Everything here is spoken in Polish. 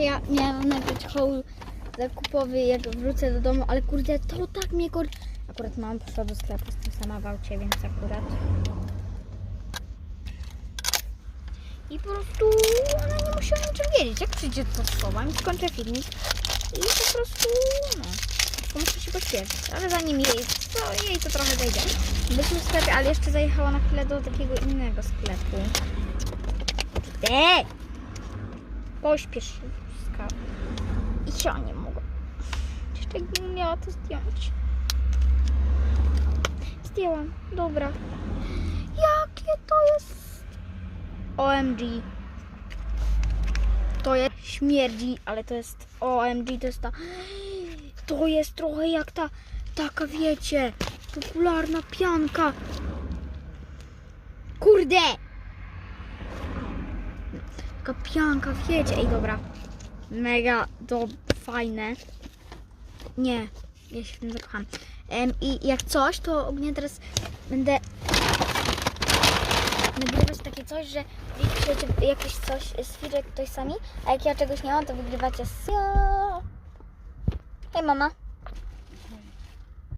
Ja miałam nagrać haul zakupowy jak wrócę do domu, ale kurde, to tak mnie kur... Akurat mam poszła do sklepu, jestem sama w aucie, więc akurat... I po prostu ona nie musi o niczym wiedzieć. Jak przyjdzie to słowa, skończę filmik i po prostu, no, tylko muszę się pośpieszyć. Ale zanim jej, to jej to trochę zajdzie. Byliśmy w sklepie, ale jeszcze zajechała na chwilę do takiego innego sklepu. Ej! Pośpiesz się, skał. I ja nie mogę. Jeszcze jakbym miała to zdjąć. Zdjęłam, dobra. Jakie to jest OMG. To jest śmierdzi, ale to jest OMG, to jest ta. To jest trochę jak ta taka wiecie, popularna pianka. Kurde! Taka pianka, wiecie. Ej, dobra. Mega to fajne. Nie, ja się w tym zakocham. Em, I jak coś, to ogólnie teraz będę nagrywać takie coś, że wykryjecie jakieś coś z firek ktoś sami, a jak ja czegoś nie mam, to wygrywacie z... Hej mama.